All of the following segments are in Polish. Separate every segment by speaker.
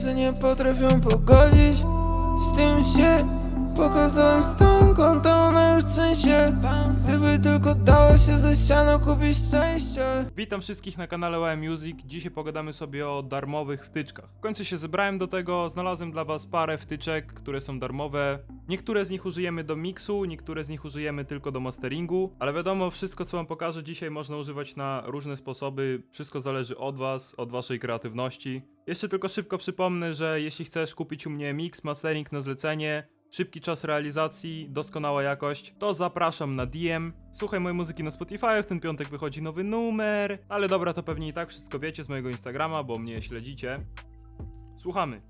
Speaker 1: że nie potrafią pogodzić Z tym się Pokazałem stan konta, ona już trzęsie Gdyby tylko dało się ze ścianą kupić szczęście
Speaker 2: Witam wszystkich na kanale YM Music. Dzisiaj pogadamy sobie o darmowych wtyczkach. W końcu się zebrałem do tego, znalazłem dla was parę wtyczek, które są darmowe. Niektóre z nich użyjemy do miksu, niektóre z nich użyjemy tylko do masteringu, ale wiadomo, wszystko co wam pokażę dzisiaj można używać na różne sposoby. Wszystko zależy od was, od waszej kreatywności. Jeszcze tylko szybko przypomnę, że jeśli chcesz kupić u mnie mix, mastering na zlecenie, Szybki czas realizacji, doskonała jakość, to zapraszam na DM. Słuchaj mojej muzyki na Spotify, w ten piątek wychodzi nowy numer. Ale dobra, to pewnie i tak wszystko wiecie z mojego Instagrama, bo mnie śledzicie. Słuchamy.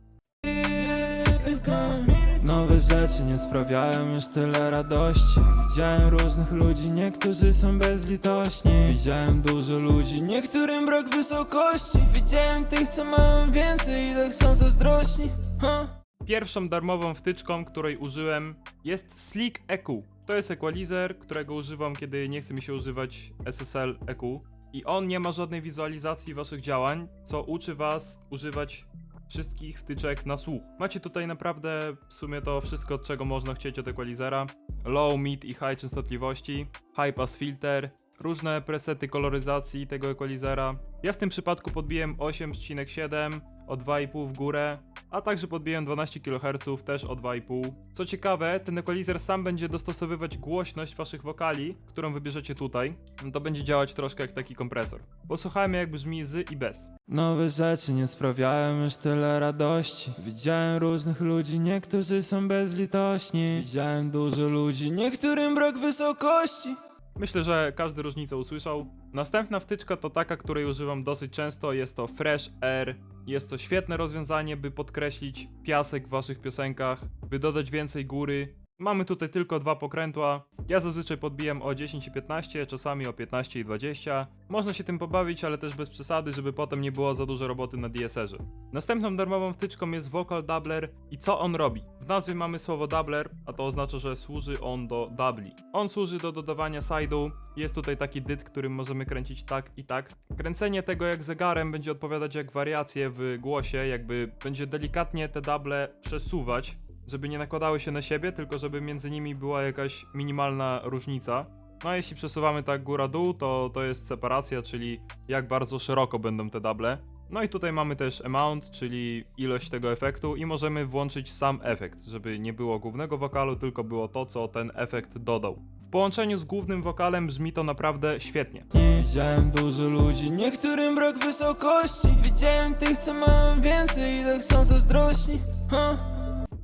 Speaker 1: Nowe rzeczy nie sprawiają już tyle radości Widziałem różnych ludzi, niektórzy są bezlitośni Widziałem dużo ludzi, niektórym brak wysokości Widziałem tych, co mają więcej i tak są zazdrośni ha?
Speaker 2: Pierwszą darmową wtyczką, której użyłem jest Slick EQ. To jest equalizer, którego używam, kiedy nie chce mi się używać SSL EQ. I on nie ma żadnej wizualizacji waszych działań, co uczy was używać wszystkich wtyczek na słuch. Macie tutaj naprawdę w sumie to wszystko, czego można chcieć od equalizera. Low, mid i high częstotliwości, high pass filter, różne presety koloryzacji tego equalizera. Ja w tym przypadku podbiłem 8,7 o 2,5 w górę, a także podbiłem 12 kHz też o 2,5. Co ciekawe, ten equalizer sam będzie dostosowywać głośność waszych wokali, którą wybierzecie tutaj. To będzie działać troszkę jak taki kompresor. Posłuchajmy jak brzmi z i bez.
Speaker 1: Nowe rzeczy nie sprawiają już tyle radości Widziałem różnych ludzi, niektórzy są bezlitośni Widziałem dużo ludzi, niektórym brak wysokości
Speaker 2: Myślę, że każdy różnicę usłyszał. Następna wtyczka to taka, której używam dosyć często, jest to Fresh Air. Jest to świetne rozwiązanie, by podkreślić piasek w waszych piosenkach, by dodać więcej góry. Mamy tutaj tylko dwa pokrętła. Ja zazwyczaj podbijam o 10 i 15, czasami o 15 i 20. Można się tym pobawić, ale też bez przesady, żeby potem nie było za dużo roboty na DSR-ze. Następną darmową wtyczką jest Vocal Doubler i co on robi? W nazwie mamy słowo doubler, a to oznacza, że służy on do dubli. On służy do dodawania side'u. Jest tutaj taki dyt, którym możemy kręcić tak i tak. Kręcenie tego jak zegarem będzie odpowiadać jak wariacje w głosie, jakby będzie delikatnie te double przesuwać, żeby nie nakładały się na siebie, tylko żeby między nimi była jakaś minimalna różnica. No a jeśli przesuwamy tak góra-dół, to to jest separacja, czyli jak bardzo szeroko będą te double. No i tutaj mamy też amount, czyli ilość tego efektu i możemy włączyć sam efekt, żeby nie było głównego wokalu, tylko było to, co ten efekt dodał. W połączeniu z głównym wokalem brzmi to naprawdę świetnie.
Speaker 1: Nie widziałem dużo ludzi, niektórym brak wysokości Widziałem tych, co mają więcej i tak są zazdrośni?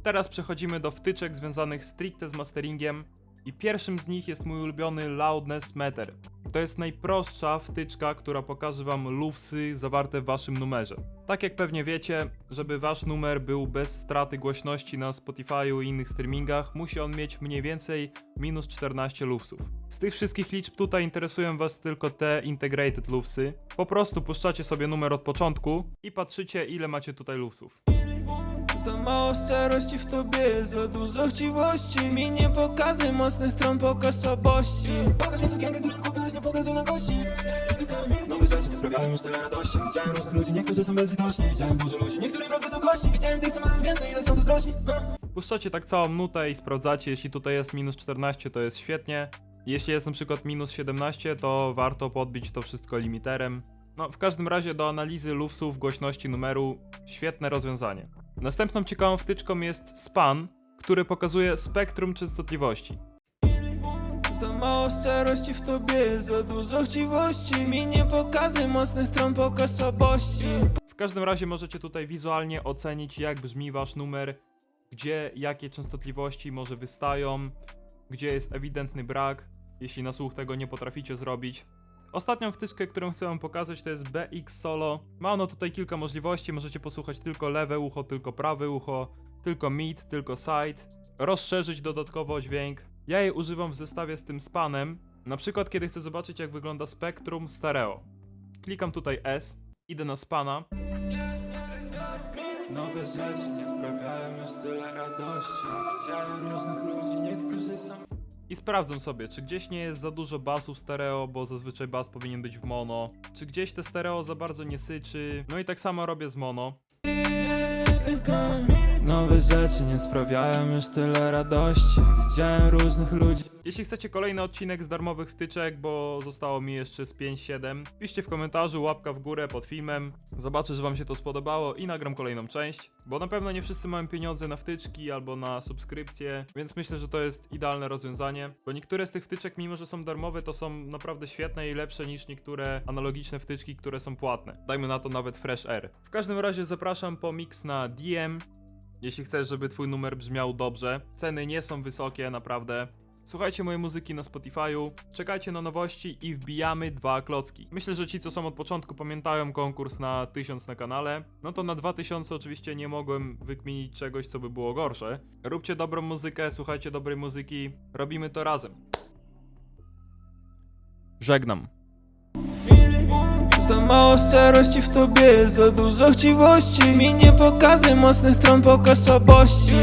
Speaker 2: Teraz przechodzimy do wtyczek związanych stricte z masteringiem i pierwszym z nich jest mój ulubiony Loudness Meter. To jest najprostsza wtyczka, która pokaże wam lufsy zawarte w waszym numerze. Tak jak pewnie wiecie, żeby wasz numer był bez straty głośności na Spotify'u i innych streamingach, musi on mieć mniej więcej minus 14 lufsów. Z tych wszystkich liczb tutaj interesują was tylko te integrated lufsy. Po prostu puszczacie sobie numer od początku i patrzycie ile macie tutaj lufsów.
Speaker 1: Za mało szczerości w tobie, za dużo chciwości. Mi nie pokazuj mocnych stron, pokaż słabości. Pokaż mi sukienkę, którą kupiłeś, nie pokazuj na gości. Nowe rzeczy nie sprawiają już tyle radości. Widziałem różnych ludzi, niektórzy są bezlitośni. Widziałem dużo ludzi, niektórym brak wysokości. Widziałem tych, co mają więcej i tak są zazdrośni. Ha?
Speaker 2: Puszczacie tak całą nutę i sprawdzacie, jeśli tutaj jest minus 14, to jest świetnie. Jeśli jest na przykład minus 17, to warto podbić to wszystko limiterem. No, w każdym razie do analizy lufsów głośności numeru świetne rozwiązanie. Następną ciekawą wtyczką jest span, który pokazuje spektrum częstotliwości.
Speaker 1: Za mało szczerości w tobie, za dużo chciwości Mi nie pokazuj mocnych stron, pokaż słabości
Speaker 2: W każdym razie możecie tutaj wizualnie ocenić, jak brzmi wasz numer, gdzie jakie częstotliwości może wystają, gdzie jest ewidentny brak, jeśli na słuch tego nie potraficie zrobić. Ostatnią wtyczkę, którą chcę wam pokazać, to jest BX Solo. Ma ono tutaj kilka możliwości, możecie posłuchać tylko lewe ucho, tylko prawe ucho, tylko mid, tylko side, rozszerzyć dodatkowo dźwięk. Ja jej używam w zestawie z tym spanem, na przykład kiedy chcę zobaczyć jak wygląda spektrum stereo. Klikam tutaj S, idę na spana,
Speaker 1: Nowe rzeczy nie sprawiają już tyle radości Widziałem różnych ludzi, niektórzy są
Speaker 2: I sprawdzam sobie, czy gdzieś nie jest za dużo basów stereo, bo zazwyczaj bas powinien być w mono. Czy gdzieś te stereo za bardzo nie syczy. No i tak samo robię z mono.
Speaker 1: Nowe rzeczy nie sprawiają już tyle radości Widziałem różnych ludzi
Speaker 2: Jeśli chcecie kolejny odcinek z darmowych wtyczek, bo zostało mi jeszcze z 5-7, piszcie w komentarzu, łapka w górę pod filmem. Zobaczę, że wam się to spodobało i nagram kolejną część, bo na pewno nie wszyscy mają pieniądze na wtyczki albo na subskrypcje, więc myślę, że to jest idealne rozwiązanie, bo niektóre z tych wtyczek, mimo że są darmowe, to są naprawdę świetne i lepsze niż niektóre analogiczne wtyczki, które są płatne. Dajmy na to nawet Fresh Air. W każdym razie zapraszam po mix na DM, jeśli chcesz, żeby twój numer brzmiał dobrze. Ceny nie są wysokie, naprawdę. Słuchajcie mojej muzyki na Spotify'u, czekajcie na nowości i wbijamy dwa klocki. Myślę, że ci, co są od początku, pamiętają konkurs na 1000 na kanale. No to na 2000 oczywiście nie mogłem wykminić czegoś, co by było gorsze. Róbcie dobrą muzykę, słuchajcie dobrej muzyki, robimy to razem. Żegnam.
Speaker 1: Za mało szczerości w tobie, za dużo chciwości. Mi nie pokazuj mocnych stron, pokaż słabości